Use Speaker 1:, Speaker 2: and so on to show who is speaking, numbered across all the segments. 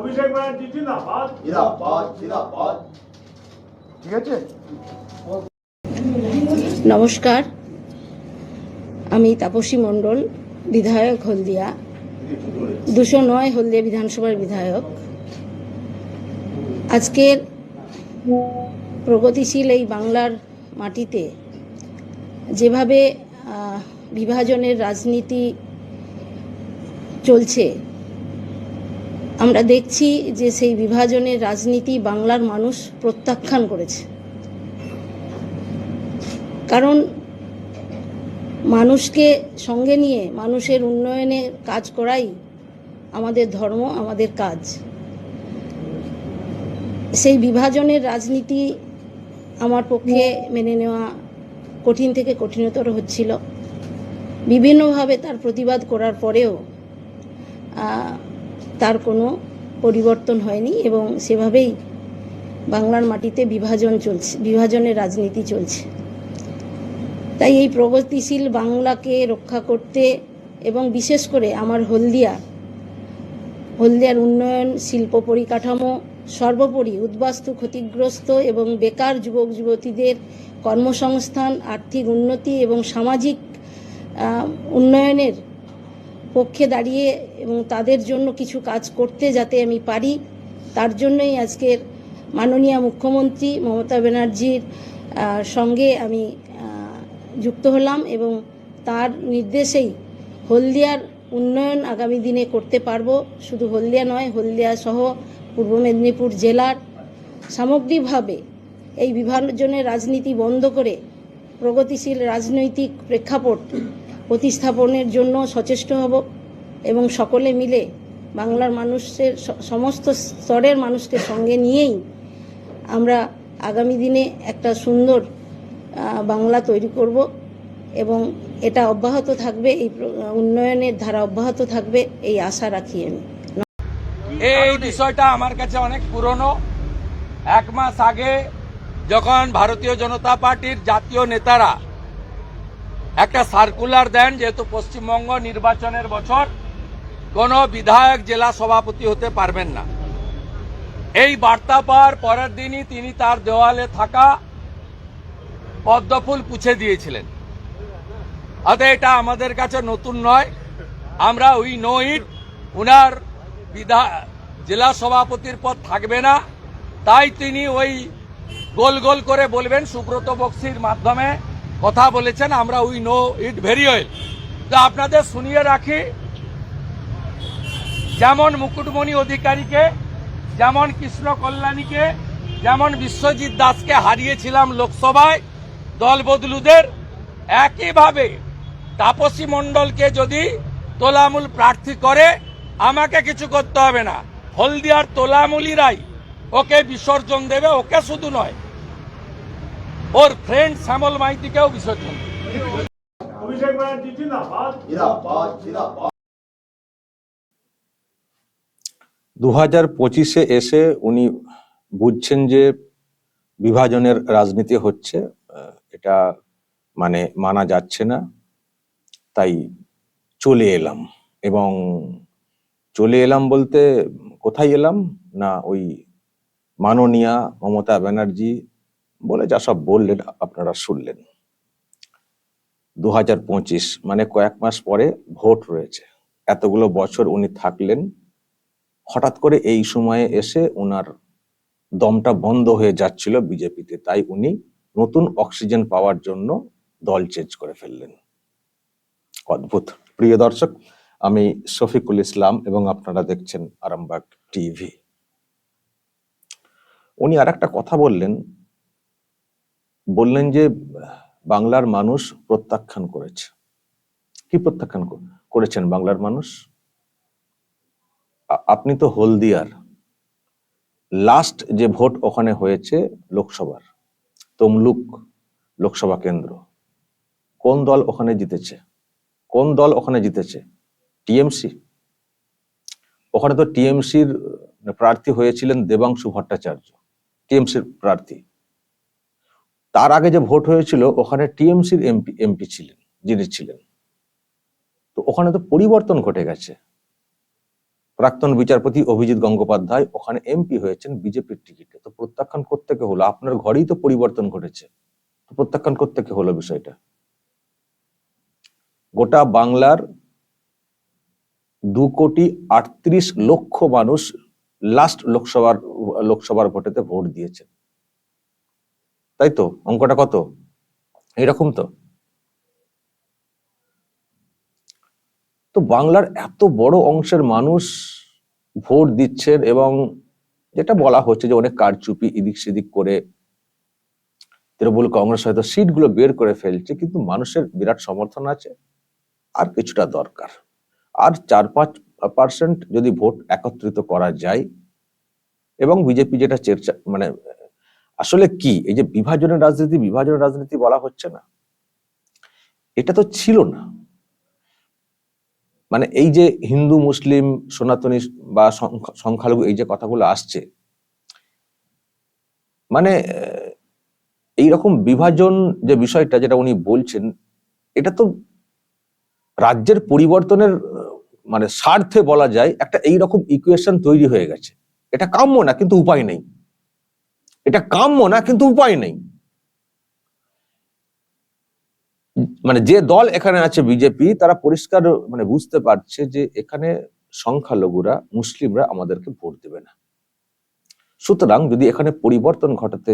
Speaker 1: অভিষেক ব্যানার্জি জিন্দাবাদ।
Speaker 2: জিরাবাদ জিরাবাদ ঠিক আছে?
Speaker 3: নমস্কার। আমি তাপসী মণ্ডল বিধায়ক হলদিয়া। দুশো নয় হলদিয়া বিধানসভার বিধায়ক। আজকের প্রগতিশীল এই বাংলার মাটিতে যেভাবে বিভাজনের রাজনীতি চলছে আমরা দেখছি যে সেই বিভাজনের রাজনীতি বাংলার মানুষ প্রত্যাখ্যান করেছে। কারণ মানুষকে সঙ্গে নিয়ে, মানুষের উন্নয়নে কাজ করাই আমাদের ধর্ম, আমাদের কাজ। সেই বিভাজনের রাজনীতি আমার পক্ষে মেনে নেওয়া কঠিন থেকে কঠিনতর হচ্ছিল। বিভিন্নভাবে তার প্রতিবাদ করার পরেও তার কোনো পরিবর্তন হয়নি এবং সেভাবেই বাংলার মাটিতে বিভাজন চলছে, বিভাজনের রাজনীতি চলছে। তাই এই প্রগতিশীল বাংলাকে রক্ষা করতে এবং বিশেষ করে আমার হলদিয়া, হলদিয়ার উন্নয়ন, শিল্প পরিকাঠামো, সর্বোপরি উদ্বাস্তু ক্ষতিগ্রস্ত এবং বেকার যুবক যুবতীদের কর্মসংস্থান, আর্থিক উন্নতি এবং সামাজিক উন্নয়নের পক্ষে দাঁড়িয়ে এবং তাদের জন্য কিছু কাজ করতে যাতে আমি পারি, তার জন্যই আজকের মাননীয় মুখ্যমন্ত্রী মমতা ব্যানার্জির সঙ্গে আমি যুক্ত হলাম এবং তার নির্দেশেই হলদিয়ার উন্নয়ন আগামী দিনে করতে পারব। শুধু হলদিয়া নয়, হলদিয়া সহ পূর্ব মেদিনীপুর জেলার সামগ্রিকভাবে এই বিভাজনের রাজনীতি বন্ধ করে প্রগতিশীল রাজনৈতিক প্রেক্ষাপট প্রতিস্থাপনের জন্য সচেষ্ট হব এবং সকলে মিলে বাংলার মানুষের সমস্ত স্তরের মানুষকে সঙ্গে নিয়েই আমরা আগামী দিনে একটা সুন্দর বাংলা তৈরি করব এবং এটা অব্যাহত থাকবে, এই উন্নয়নের ধারা অব্যাহত থাকবে, এই আশা রাখি আমি।
Speaker 4: এই বিষয়টা আমার কাছে অনেক পুরনো। এক মাস আগে যখন ভারতীয় জনতা পার্টির জাতীয় নেতারা একটা সার্কুলার দেন, যেহেতু পশ্চিমবঙ্গ নির্বাচনের বছর, কোনো বিধায়ক জেলা সভাপতি হতে পারবেন না। এই বার্তা পাওয়ার পরের দিনই তিনি তার দেওয়ালে থাকা পদ্মফুল পুছে দিয়েছিলেন। অতএব এটা আমাদের কাছে নতুন নয়। আমরা উই নো ইট উনার বিধা, জেলা সভাপতির পদ থাকবে না। তাই তিনি ওই গোল গোল করে বলবেন সুব্রত বক্সির মাধ্যমে। কথা বলেছেন, আমরা we know it very well তো আপনাদের শুনিয়ে রাখি, যেমন মুকুটমণি অধিকারীকে, যেমন কৃষ্ণ কল্যাণীকে, যেমন বিশ্বজিৎ দাসকে হারিয়েছিলাম লোকসভায়, দল বদলুদের, একইভাবে তাপসী মণ্ডলকে যদি তোলামূল প্রার্থী করে, আমাকে কিছু করতে হবে না। হলদিয়ার তোলামূলিরাই ওকে বিসর্জন দেবে, ওকে শুধু নয় ওর ফ্রেন্ড শ্যামল মাইতিকেও বিসর্জন
Speaker 1: অভিষেক ব্যানার্জি জিন্দাবাদ।
Speaker 5: দু হাজার পঁচিশে এসে উনি বুঝছেন যে বিভাজনের রাজনীতি হচ্ছে এটা মানে মানা যাচ্ছে না তাই চলে এলাম। এবং চলে এলাম বলতে কোথায় এলাম? না ওই মাননীয়া মমতা ব্যানার্জি বলে যা সব বললেন, আপনারা শুনলেন। দু মানে কয়েক মাস পরে ভোট রয়েছে। এতগুলো বছর উনি থাকলেন। হঠাৎ করে এই সময়ে এসে ওনার দমটা বন্ধ হয়ে যাচ্ছিল বিজেপিতে, তাই উনি নতুন অক্সিজেন পাওয়ার জন্য দল চেঞ্জ করে ফেললেন। অদ্ভুত। প্রিয় দর্শক, আমি শফিকুল ইসলাম এবং আপনারা দেখছেন আরামবাগ টিভি। উনি আর একটা কথা বললেন বললেন যে, বাংলার মানুষ প্রত্যাখ্যান করেছে। কি প্রত্যাখ্যান করেছেন বাংলার মানুষ? আপনি তো হলদিয়ার। লাস্ট যে ভোট ওখানে হয়েছে লোকসভার, তমলুক লোকসভা কেন্দ্র, কোন দল ওখানে জিতেছে? কোন দল ওখানে জিতেছে? টিএমসি? ওখানে তো টিএমসির প্রার্থী হয়েছিলেন দেবাংশু ভট্টাচার্য, টিএমসির প্রার্থী। তার আগে যে ভোট হয়েছিল, ওখানে টিএমসির এমপি এমপি ছিলেন, যিনি ছিলেন। তো ওখানে তো পরিবর্তন ঘটে গেছে। প্রাক্তন বিচারপতি অভিজিৎ গঙ্গোপাধ্যায় ওখানে এমপি হয়েছেন বিজেপির টিকিটে। তো প্রত্যাখ্যান করতে কে হলো? আপনার ঘরেই তো পরিবর্তন ঘটেছে। তো প্রত্যাখ্যান করতে কে হলো বিষয়টা? গোটা বাংলার দু কোটি আটত্রিশ লক্ষ মানুষ লাস্ট লোকসভার লোকসভার ভোটেতে ভোট দিয়েছেন। তাই তো? অঙ্কটা কত? এরকম তো। তো বাংলার এত বড় অংশের মানুষ ভোট দিচ্ছেন এবং যেটা বলা হচ্ছে যে অনেক কারচুপি এদিক সেদিক করে তৃণমূল কংগ্রেস হয়তো সিটগুলো বের করে ফেলছে, কিন্তু মানুষের বিরাট সমর্থন আছে আর কিছুটা দরকার। আর চার পাঁচ পার্সেন্ট যদি ভোট একত্রিত করা যায় এবং বিজেপি যেটা চর্চা মানে আসলে কি? এই যে বিভাজনের রাজনীতি বিভাজনের রাজনীতি বলা হচ্ছে না। এটা তো ছিল না। মানে এই যে হিন্দু মুসলিম সনাতনী বা সংখ্যা- সংখ্যালঘু এই যে কথাগুলো আসছে মানে আহ, এইরকম বিভাজন যে বিষয়টা যেটা উনি বলছেন এটা তো রাজ্যের পরিবর্তনের মানে স্বার্থে বলা যায় একটা এই রকম ইকুয়েশন তৈরি হয়ে গেছে। এটা কাম্য না কিন্তু উপায় নেই। এটা কাম্য না, কিন্তু উপায় নেই। মানে যে দল এখানে আছে বিজেপি, তারা পরিষ্কার মানে বুঝতে পারছে যে এখানে সংখ্যালঘুরা, মুসলিমরা আমাদেরকে ভোট দেবে না। সুতরাং যদি এখানে পরিবর্তন ঘটাতে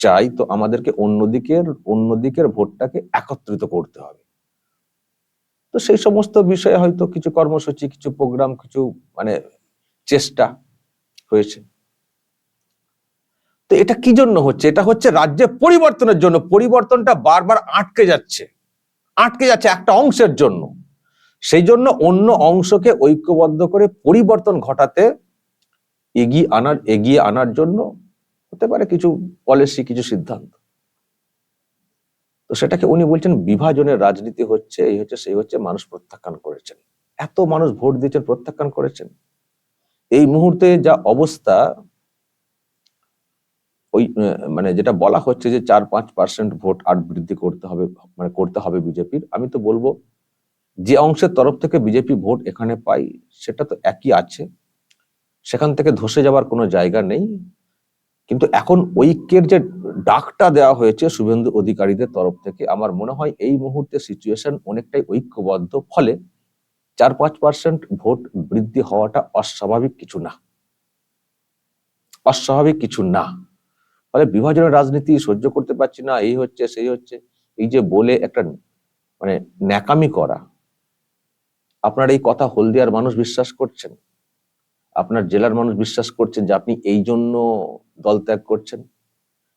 Speaker 5: চাই, তো আমাদেরকে অন্যদিকের অন্যদিকের ভোটটাকে একত্রিত করতে হবে। তো সেই সমস্ত বিষয়ে হয়তো কিছু কর্মসূচি, কিছু প্রোগ্রাম, কিছু মানে চেষ্টা হয়েছে। তো এটা কি জন্য হচ্ছে? এটা হচ্ছে রাজ্যে পরিবর্তনের জন্য। পরিবর্তনটা বারবার আটকে যাচ্ছে। আটকে যাচ্ছে একটা অংশের জন্য। সেই জন্য অন্য অংশকে ঐক্যবদ্ধ করে পরিবর্তন ঘটাতে এগিয়ে আনার এগিয়ে আনার জন্য হতে পারে কিছু পলিসি কিছু সিদ্ধান্ত। তো সেটাকে উনি বলছেন বিভাজনের রাজনীতি হচ্ছে, এই হচ্ছে, সেই হচ্ছে, মানুষ প্রত্যাখ্যান করেছেন। এত মানুষ ভোট দিয়েছেন, প্রত্যাখ্যান করেছেন। এই মুহূর্তে যা অবস্থা ওই মানে যেটা বলা হচ্ছে যে চার পাঁচ পার্সেন্ট ভোট আর বৃদ্ধি করতে হবে মানে করতে হবে বিজেপির। আমি তো বলব, যে অংশের তরফ থেকে বিজেপি ভোট এখানে পাই সেটা তো একই আছে। সেখান থেকে ধসে যাওয়ার কোনো জায়গা নেই। কিন্তু এখন ঐক্যের যে ডাকটা দেওয়া হয়েছে শুভেন্দু অধিকারীদের তরফ থেকে, আমার মনে হয় এই মুহূর্তে সিচুয়েশন অনেকটাই ঐক্যবদ্ধ। ফলে চার পাঁচ পার্সেন্ট ভোট বৃদ্ধি হওয়াটা অস্বাভাবিক কিছু না। অস্বাভাবিক কিছু না। ফলে বিভাজনের রাজনীতি সহ্য করতে পারছি না, এই হচ্ছে, সেই হচ্ছে। এই যে বলে একটা মানে ন্যাকামি করা, আপনার এই কথা হলদিয়ার মানুষ বিশ্বাস করছেন? আপনার জেলার মানুষ বিশ্বাস করছেন যে আপনি এই জন্য দল ত্যাগ করছেন?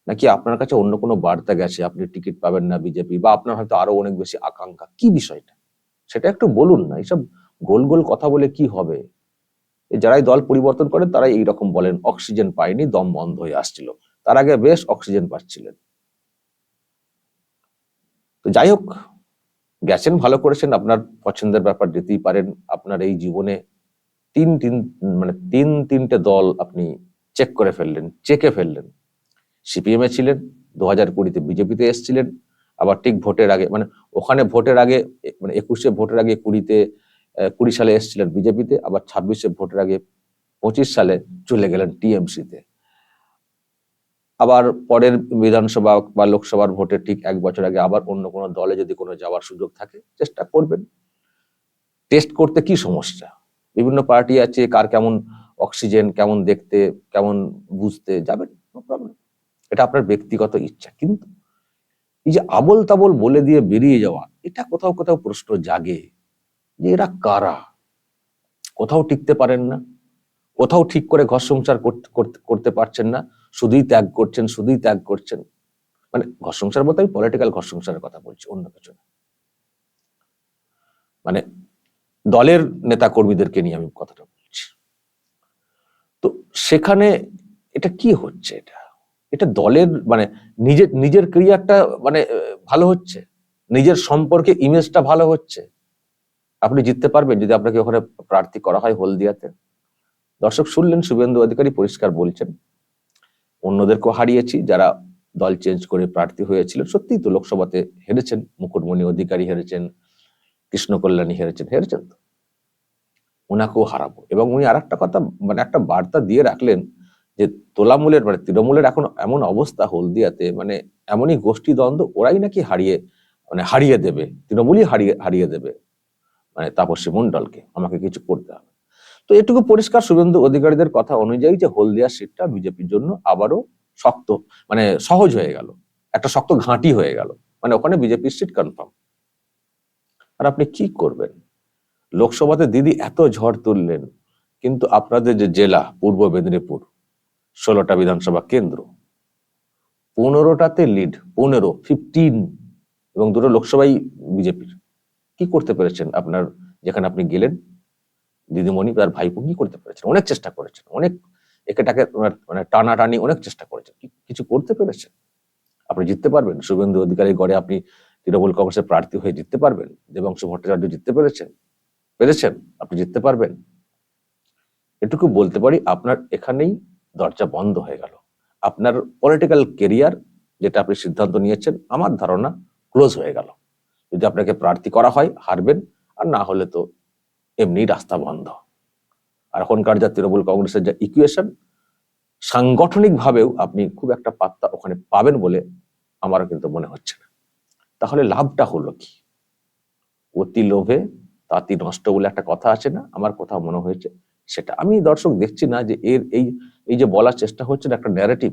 Speaker 5: নাকি আপনার কাছে অন্য কোনো বার্তা গেছে, আপনি টিকিট পাবেন না বিজেপি বা আপনার হয়তো আরও অনেক বেশি আকাঙ্ক্ষা? কি বিষয়টা? সেটা একটু বলুন না, এইসব গোল গোল কথা বলে কি হবে? যারাই দল পরিবর্তন করে তারাই এইরকম বলেন, অক্সিজেন পায়নি, দম বন্ধ হয়ে আসছিল। তার আগে বেশ অক্সিজেন পাচ্ছিলেন। তো যাই হোক, গেছেন, ভালো করেছেন, আপনার পছন্দের ব্যাপার যেতেই পারেন। আপনার এই জীবনে তিন তিন মানে তিন তিনটে দল আপনি চেক করে ফেললেন চেকে ফেললেন। সিপিএম এ ছিলেন, দু হাজার কুড়িতে বিজেপিতে এসছিলেন, আবার ঠিক ভোটের আগে মানে ওখানে ভোটের আগে মানে একুশে ভোটের আগে কুড়িতে কুড়ি সালে এসছিলেন বিজেপিতে আবার ছাব্বিশে ভোটের আগে পঁচিশ সালে চলে গেলেন টিএমসিতে আবার পরের বিধানসভা বা লোকসভার ভোটের ঠিক এক বছর আগে আবার অন্য কোনো দলে যদি কোনো যাওয়ার সুযোগ থাকে, চেষ্টা করবেন। টেস্ট করতে কি সমস্যা? বিভিন্ন পার্টি আছে, কার কেমন অক্সিজেন, কেমন দেখতে, কেমন বুঝতে যাবেন নো প্রবলেম এটা আপনার ব্যক্তিগত ইচ্ছা। কিন্তু এই যে আবল তাবল বলে দিয়ে বেরিয়ে যাওয়া, এটা কোথাও কোথাও প্রশ্ন জাগে যে এরা কারা? কোথাও টিকতে পারেন না, কোথাও ঠিক করে ঘর সংসার করতে- করতে পারছেন না। শুধুই ত্যাগ করছেন শুধুই ত্যাগ করছেন। মানে ঘর সংসার বলতে আমি পলিটিক্যাল ঘর সংসারের কথা বলছি, অন্য কিছু না। মানে দলের নেতা কর্মীদেরকে নিয়ে আমি কথাটা বলছি। তো সেখানে এটা কি হচ্ছে এটা? এটা দলের মানে নিজের নিজের ক্রিয়াটা মানে ভালো হচ্ছে? নিজের সম্পর্কে ইমেজটা ভালো হচ্ছে? আপনি জিততে পারবেন যদি আপনাকে ওখানে প্রার্থী করা হয় হলদিয়াতে। দর্শক শুনলেন শুভেন্দু অধিকারী পরিষ্কার বলছেন অন্যদেরকেও হারিয়েছি, যারা দল চেঞ্জ করে প্রার্থী হয়েছিল। সত্যিই তো লোকসভাতে হেরেছেন, মুকুটমণি অধিকারী হেরেছেন, কৃষ্ণ কল্যাণী হেরেছেন হেরেছেন তো। ওনাকেও হারাবো। এবং উনি আর একটা কথা মানে একটা বার্তা দিয়ে রাখলেন যে তোলামূলের মানে তৃণমূলের এখন এমন অবস্থা হলদিয়াতে মানে এমনই গোষ্ঠী দ্বন্দ্ব, ওরাই নাকি হারিয়ে মানে হারিয়ে দেবে, তৃণমূলই হারিয়ে হারিয়ে দেবে মানে তাপসী মণ্ডলকে। আমাকে কিছু করতে হবে। তো এটুকু পরিষ্কার শুভেন্দু অধিকারীদের কথা অনুযায়ী যে হলদিয়া সিটটা বিজেপির জন্য আবারও শক্ত মানে সহজ হয়ে গেল। একটা শক্ত ঘাঁটি হয়ে গেল। মানে ওখানে বিজেপির সিট কনফার্ম আর আপনি কি করবেন? লোকসভাতে দিদি এত ঝড় তুললেন, কিন্তু আপনাদের যে জেলা, পূর্ব মেদিনীপুর, ষোলোটা বিধানসভা কেন্দ্র, পনেরোটাতে লিড পনেরো ফিফটিন এবং দুটো লোকসভাই বিজেপির। কি করতে পেরেছেন আপনার, যেখানে আপনি গেলেন? দিদিমণি তার ভাইপো কি করতে পেরেছেন, অনেক চেষ্টা করেছেন, অনেক একেটাকে মানে টানাটানি অনেক চেষ্টা করেছেন কিছু করতে পেরেছেন? আপনি জিততে পারবেন, শুভেন্দু অধিকারী গড়ে আপনি তৃণমূল কংগ্রেসের প্রার্থী হয়ে জিততে পারবেন, দেবাংশু ভট্টাচার্য জিততে পেরেছেন পেরেছেন, আপনি জিততে পারবেন। এটুকু বলতে পারি, আপনার এখানেই দরজা বন্ধ হয়ে গেল। আপনার পলিটিক্যাল কেরিয়ার যেটা আপনি সিদ্ধান্ত নিয়েছেন, আমার ধারণা ক্লোজ হয়ে গেল। যদি আপনাকে প্রার্থী করা হয়, হারবেন, আর না হলে তো এমনি রাস্তা বন্ধ। আর এখনকার যা তৃণমূল কংগ্রেসের যা ইকুয়েশন সাংগঠনিক ভাবেও আপনি খুব একটা পাত্তা ওখানে পাবেন বলে আমার কিন্তু মনে হচ্ছে না। তাহলে লাভটা হলো কি? অতি লোভে তাঁতি নষ্ট বলে একটা কথা আছে না? আমার কথা মনে হয়েছে সেটা। আমি দর্শক দেখছি না যে এর এই এই যে বলার চেষ্টা হচ্ছে না একটা ন্যারেটিভ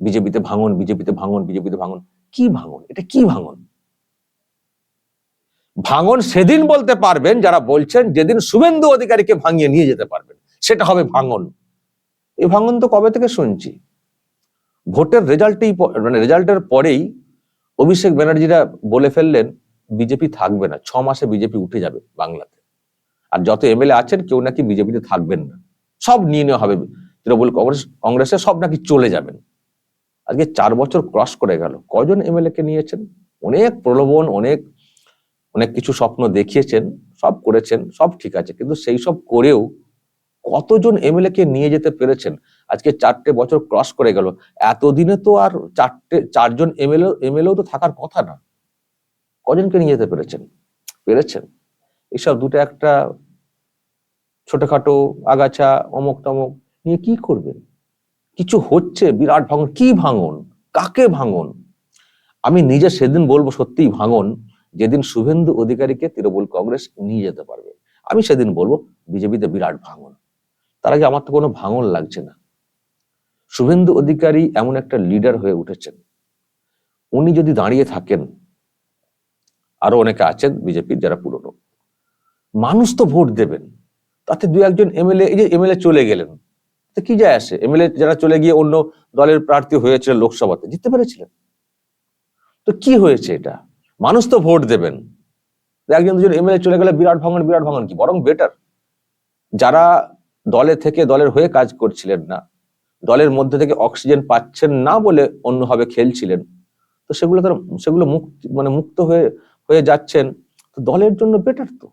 Speaker 5: বিজেপিতে ভাঙন বিজেপিতে ভাঙন বিজেপিতে ভাঙন। কি ভাঙন? এটা কি ভাঙন? ভাঙন সেদিন বলতে পারবেন যারা বলছেন, যেদিন শুভেন্দু অধিকারীকে ভাঙিয়ে নিয়ে যেতে পারবেন, সেটা হবে ভাঙন। এই ভাঙন তো কবে থেকে শুনছি? ভোটের রেজাল্টেই মানে রেজাল্টের পরেই অভিষেক ব্যানার্জিরা বলে ফেললেন, বিজেপি থাকবে না, ছ মাসে বিজেপি উঠে যাবে বাংলাতে। আর যত এমএলএ আছেন, কেউ নাকি বিজেপিতে থাকবেন না। সব নিয়ে নেওয়া হবে। তৃণমূল কংগ্রেস, কংগ্রেসে সব নাকি চলে যাবেন। আজকে চার বছর ক্রস করে গেল। কজন এমএলএ কে নিয়েছেন? অনেক প্রলোভন, অনেক অনেক কিছু স্বপ্ন দেখিয়েছেন, সব করেছেন, সব ঠিক আছে। কিন্তু সেই সব করেও কতজন এমএলএ কে নিয়ে যেতে পেরেছেন? আজকে চারটে বছর ক্রস করে গেল। এতদিনে তো আর চারটে, চারজন এমএলএ, এমএলএও তো থাকার কথা না। কজনকে নিয়ে যেতে পেরেছেন? পেরেছেন। এসব দুটো একটা ছোটখাটো আগাছা, অমুক তমক, নিয়ে কি করবেন? কিছু হচ্ছে, বিরাট ভাঙন। কি ভাঙন? কাকে ভাঙন? আমি নিজে সেদিন বলব সত্যিই ভাঙন। যেদিন শুভেন্দু অধিকারীকে তৃণমূল কংগ্রেস নিয়ে যেতে পারবে, আমি সেদিন বলব বিজেপিতে বিরাট ভাঙন। তার আগে আমার তো কোনো ভাঙন লাগছে না। শুভেন্দু অধিকারী এমন একটা লিডার হয়ে উঠেছেন। উনি যদি দাঁড়িয়ে থাকেন, আরও অনেকে আছেন বিজেপির যারা পুরনো, মানুষ তো ভোট দেবেন, তাতে দু একজন এমএলএ, এই যে এমএলএ চলে গেলেন তো কি যায় আসে? এমএলএ যারা চলে গিয়ে অন্য দলের প্রার্থী হয়েছিল লোকসভাতে, জিততে পেরেছিলেন? তো কি হয়েছে এটা? মানুষ তো ভোট দেবেন। একজন, দুজন এমএলএ চলে গেলে বিরাট ভাঙন বিরাট ভাঙন কি? বরং বেটার যারা দলে থেকে দলের হয়ে কাজ করছিলেন না, দলের মধ্যে থেকে অক্সিজেন পাচ্ছেন না বলে অন্যভাবে খেলছিলেন, তো সেগুলো তারা, সেগুলো মুক্ত মানে মুক্ত হয়ে হয়ে যাচ্ছেন। তো দলের জন্য বেটার তো।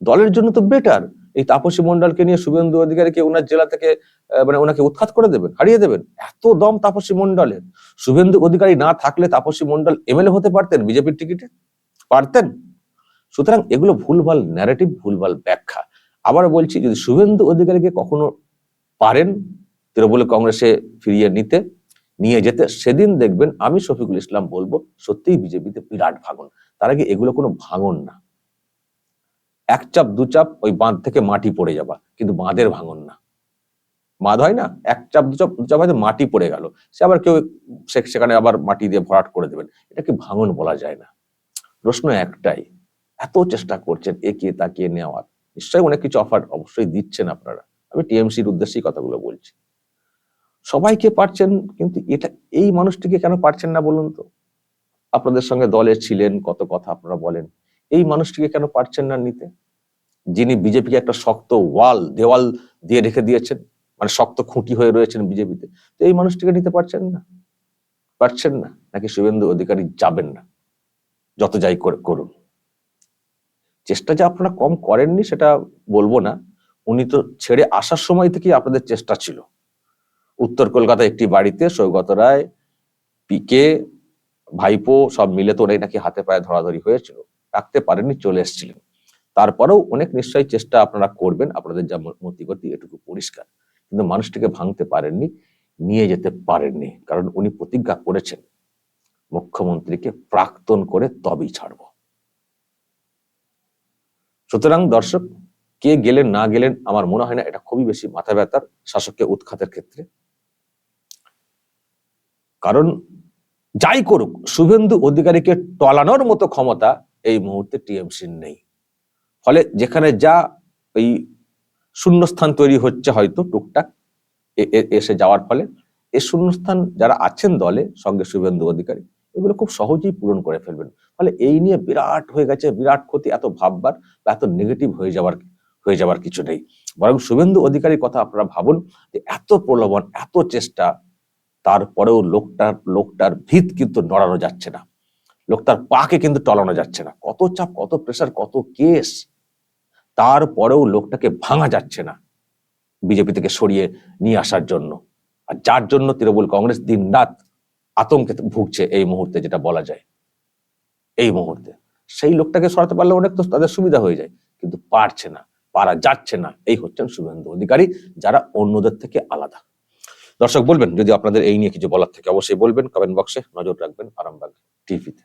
Speaker 5: দলের জন্য তো বেটার এই তাপসী মন্ডলকে নিয়ে শুভেন্দু অধিকারীকে ওনার জেলা থেকে মানে ওনাকে উৎখাত করে দেবেন, হারিয়ে দেবেন। এত দম তাপসী মন্ডলের শুভেন্দু অধিকারী না থাকলে তাপসী মন্ডল এমএলএ হতে পারতেন বিজেপির টিকিটে? পারতেন। সুতরাং এগুলো ভুলভাল ন্যারেটিভ ভুলভাল ব্যাখ্যা। আবার বলছি, যদি শুভেন্দু অধিকারীকে কখনো পারেন তৃণমূল কংগ্রেসে ফিরিয়ে নিতে, নিয়ে যেতে, সেদিন দেখবেন আমি শফিকুল ইসলাম বলব, সত্যিই বিজেপিতে বিরাট ভাঙন। তার আগে এগুলো কোনো ভাঙন না। এক চাপ, দু চাপ ওই বাঁধ থেকে মাটি পড়ে যাবা কিন্তু বাঁধের ভাঙন না। বাঁধ হয় না? এক চাপ, দু চাপ দু চাপ হয়তো মাটি পড়ে গেল, সে আবার কেউ সেখানে আবার মাটি দিয়ে ভরাট করে দেবেন। এটাকে ভাঙন বলা যায় না। প্রশ্ন একটাই, এত চেষ্টা করছেন একিয়ে তাকিয়ে নেওয়ার? নিশ্চয়ই অনেক কিছু অফার অবশ্যই দিচ্ছেন আপনারা। আমি টিএমসির উদ্দেশ্যেই কথাগুলো বলছি। সবাইকে পারছেন, কিন্তু এটা, এই মানুষটিকে কেন পারছেন না বলুন তো? আপনাদের সঙ্গে দলে ছিলেন, কত কথা আপনারা বলেন। এই মানুষটিকে কেন পারছেন না নিতে? যিনি বিজেপিকে একটা শক্ত ওয়াল, দেওয়াল দিয়ে রেখে দিয়েছেন মানে শক্ত খুঁটি হয়ে রয়েছেন বিজেপিতে, তো এই মানুষটিকে নিতে পারছেন না? পারছেন না? নাকি শুভেন্দু অধিকারী যাবেন না? যত যাই করে, করুন। চেষ্টা যে আপনারা কম করেননি সেটা বলব না। উনি তো ছেড়ে আসার সময় থেকেই আপনাদের চেষ্টা ছিল। উত্তর কলকাতা একটি বাড়িতে সৌগত রায় পিকে ভাইপো সব মিলে তো ওরাই নাকি হাতে পায়ে ধরাধরি হয়েছিল। রাখতে পারেননি, চলে এসেছিলেন। তারপরেও অনেক নিশ্চয়ই চেষ্টা আপনারা করবেন, আপনাদের যা মতিগতি এটুকু পরিষ্কার। কিন্তু মানুষটিকে ভাঙতে পারেননি, নিয়ে যেতে পারেননি, কারণ উনি প্রতিজ্ঞা করেছেন, মুখ্যমন্ত্রীকে প্রাক্তন করে তবেই ছাড়ব। সুতরাং দর্শক, কে গেলেন, না গেলেন, আমার মনে হয় না, এটা খুবই বেশি মাথা ব্যথার শাসককে উৎখাতের ক্ষেত্রে। কারণ যাই করুক, শুভেন্দু অধিকারীকে টলানোর মতো ক্ষমতা এই মুহূর্তে টিএমসির নেই। ফলে যেখানে যা ওই শূন্যস্থান তৈরি হচ্ছে হয়তো টুকটাক এসে যাওয়ার ফলে এই শূন্যস্থান যারা আছেন দলে, সঙ্গে শুভেন্দু অধিকারী, এগুলো খুব সহজেই পূরণ করে ফেলবেন। ফলে এই নিয়ে বিরাট হয়ে গেছে, বিরাট ক্ষতি, এত ভাববার, বা এত নেগেটিভ হয়ে যাওয়ার হয়ে যাওয়ার কিছু নেই। বরং শুভেন্দু অধিকারীর কথা আপনারা ভাবুন যে এত প্রলোভন, এত চেষ্টা, তারপরেও লোকটার লোকটার ভিত কিন্তু নড়ানো যাচ্ছে না। লোকটার পাকে কিন্তু টলানো যাচ্ছে না। কত চাপ, কত প্রেসার কত কেস। তারপরেও লোকটাকে ভাঙা যাচ্ছে না বিজেপি থেকে সরিয়ে নিয়ে আসার জন্য। আর যার জন্য তৃণমূল কংগ্রেস দিন রাত আতঙ্কে ভুগছে এই মুহূর্তে যেটা বলা যায়। এই মুহূর্তে। সেই লোকটাকে সরাতে পারলে অনেক তো তাদের সুবিধা হয়ে যায়, কিন্তু পারছে না, পারা যাচ্ছে না। এই হচ্ছেন শুভেন্দু অধিকারী, যারা অন্যদের থেকে আলাদা। দর্শক, বলবেন, যদি আপনাদের এই নিয়ে কিছু বলার থাকে, অবশ্যই বলবেন। কমেন্ট বক্সে নজর রাখবেন আরামবাগ টিভিতে।